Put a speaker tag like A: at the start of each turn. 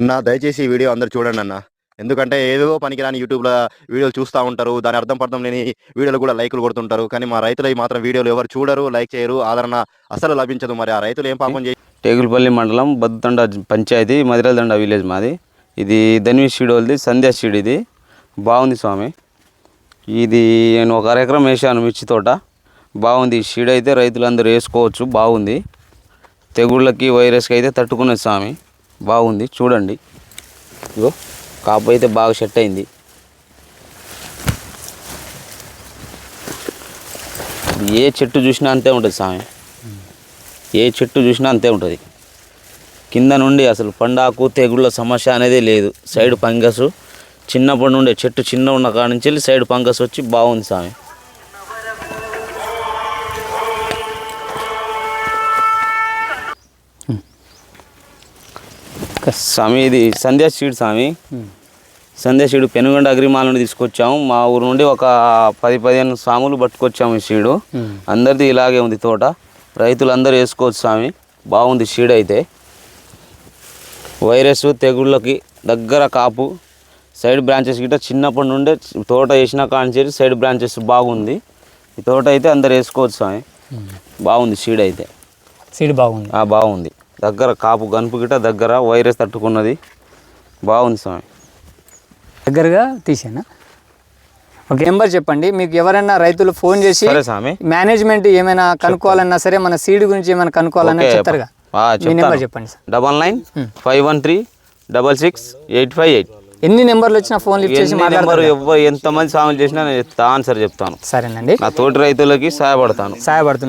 A: నా దయచేసి ఈ వీడియో అందరు చూడండి అన్న. ఎందుకంటే ఏదో పనికిరాని యూట్యూబ్లో వీడియోలు చూస్తూ ఉంటారు. దాని అర్థం పర్థం లేని వీడియోలు కూడా లైకులు కొడుతుంటారు. కానీ మా రైతులు ఈ మాత్రం వీడియోలు ఎవరు చూడరు లైక్ చేయరు ఆదరణ అసలు లభించదు మరి. ఆ రైతులు ఏం పాపం చేసి
B: టేగులపల్లి మండలం బద్దండ పంచాయతీ మదిరదండ విలేజ్ మాది. ఇది ధన్వి షీడోల్ది సంధ్యా షీడ్ ఇది. బాగుంది స్వామి. ఇది నేను ఒక అరెకరం వేసాను మిర్చి తోట. బాగుంది. షీడ్ అయితే రైతులందరూ వేసుకోవచ్చు. బాగుంది. తెగుళ్ళకి వైరస్కి అయితే తట్టుకున్నది స్వామి. బాగుంది. చూడండి. ఇగో కాపు అయితే బాగా సెట్ అయింది. ఏ చెట్టు చూసినా అంతే ఉంటుంది స్వామి ఏ చెట్టు చూసినా అంతే ఉంటుంది. కింద నుండి అసలు పండాకు తెగుళ్ళ సమస్య అనేది లేదు. సైడ్ ఫంగస్ చిన్నప్పటి నుండి చెట్టు చిన్న ఉన్న కాడ నుంచి వెళ్ళి సైడ్ ఫంగస్ వచ్చి బాగుంది స్వామి స్వామి ఇది సంధ్యా సీడ్ స్వామి. సంధ్యా సీడు పెనుగొండ అగ్రిమాల నుండి తీసుకొచ్చాము. మా ఊరు నుండి ఒక పది పదిహేను సాములు పట్టుకొచ్చాము ఈ సీడు. అందరిది ఇలాగే ఉంది తోట. రైతులందరూ వేసుకోవచ్చు స్వామి. బాగుంది సీడ్ అయితే. వైరస్ తెగుళ్ళకి దగ్గర కాపు సైడ్ బ్రాంచెస్ గిట్ట చిన్నప్పటి నుండే తోట వేసిన కాంచేసి సైడ్ బ్రాంచెస్ బాగుంది. ఈ తోట అయితే అందరు వేసుకోవచ్చు స్వామి. బాగుంది సీడ్ అయితే.
C: సీడ్ బాగుంది.
B: బాగుంది. దగ్గర కాపు గనుపు గిట్ట దగ్గర వైరస్ తట్టుకున్నది. బాగుంది స్వామి.
C: దగ్గరగా తీసానా? ఒక నెంబర్ చెప్పండి. మీకు ఎవరైనా రైతులు ఫోన్ చేసి మేనేజ్మెంట్ ఏమైనా కనుక్కోవాలన్నా సరే మన సీడ్ గురించి ఏమైనా కనుక్కోవాలన్నా. చెప్తారుగా. మీ నెంబర్. చెప్పండి sir.
B: Double nine five one three double six eight five eight.
C: ఎన్ని నెంబర్లు వచ్చినా ఫోన్ లిఫ్ట్ చేసి
B: ఎవ్వ ఎంతమంది సామాన్లు చేసినా నేను ఆన్సర్ చెప్తాను.
C: సరేనండి.
B: నా తోటి రైతులకి సహాయపడతాను.
C: సహాయపడుతుంది